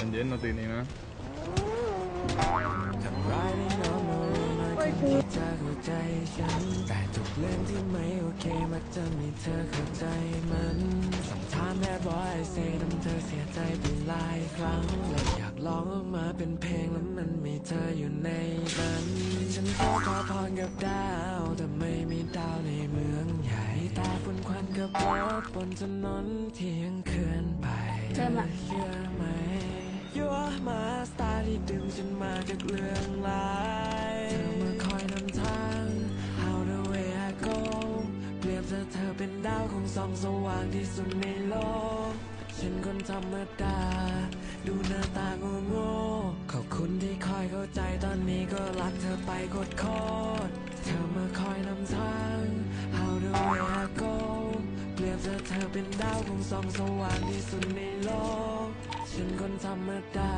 เล่นดนตรีนี้นะไม่กูจะเข้าใจฉันแต่ทุกเรื่องที่ไม่โอเคมักจะมีเธอเข้าใจมันสัมทานแม่บอยเซทำเธอเสียใจไปหลายครั้งและอยากร้องออกมาเป็นเพลงแล้วมันมีเธออยู่ในนั้นฉันขอขอพรกับดาวแต่ไม่มีดาวในเมืองใหญ่ตาฝุ่นควันกับรถบนถนนเที่ยงคืนไปเจอละเชื่อไหม You're my star ที่ดึงฉันมาจากเรื่องร้ายเธอมาคอยนำทาง How the way I go เปรียบเธอเธอเป็นดาวของส่องสว่างที่สุดในโลก ฉันคนธรรมดา ดูหน้าตาโง่โง่ๆขอบคุณที่คอยเข้าใจตอนนี้ก็รักเธอไปโคตรโคตรเธอมาคอยนำทาง How the way I go เปรียบเธอเธอเป็นดาวของส่องสว่างที่สุดในโลก ฉันคนธรรมดา